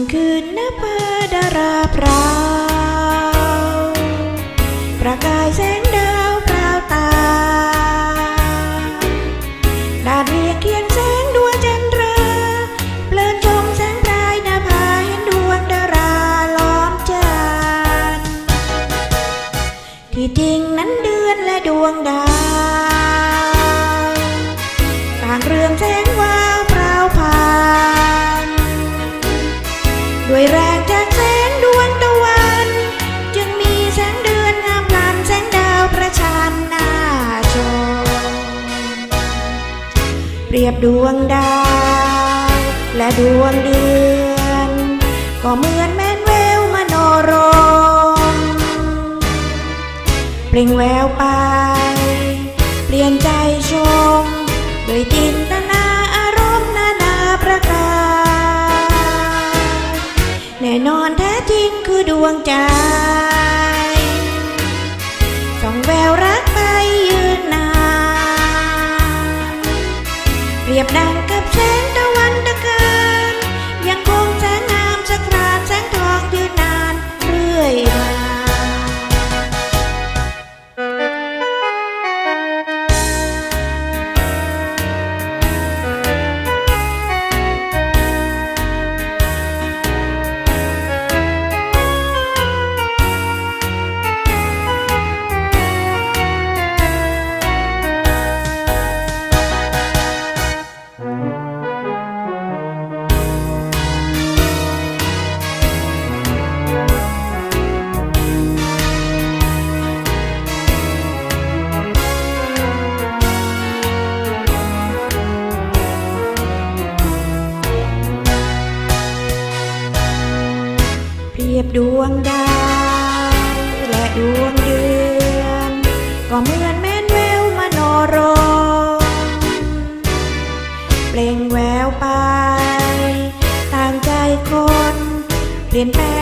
ำคืนนภาดาราพราวประกายแสงดาวพราวตาดาดเรียงเคียงแสงดวงจันทราเพลินชมแสงปลายนภาเห็นดวงดาราล้อมจันทร์ที่จริงนั้นเดือนและดวงดาว เปรียบดวงดาวและดวงเดือน ก็เหมือนแม่นแววมโนรมเปล่งแววไป เปลี่ยนใจชมโดยจินตนาอารมณ์นานาประการแน่นอนแท้จริงคือดวงใจส่องแววรัก เปียบดวงดาวและดวงเดือน ก็เหมือนแม่นแววมโนรมเปล่งแววไป ต่างใจคน เปลี่ยนแปลง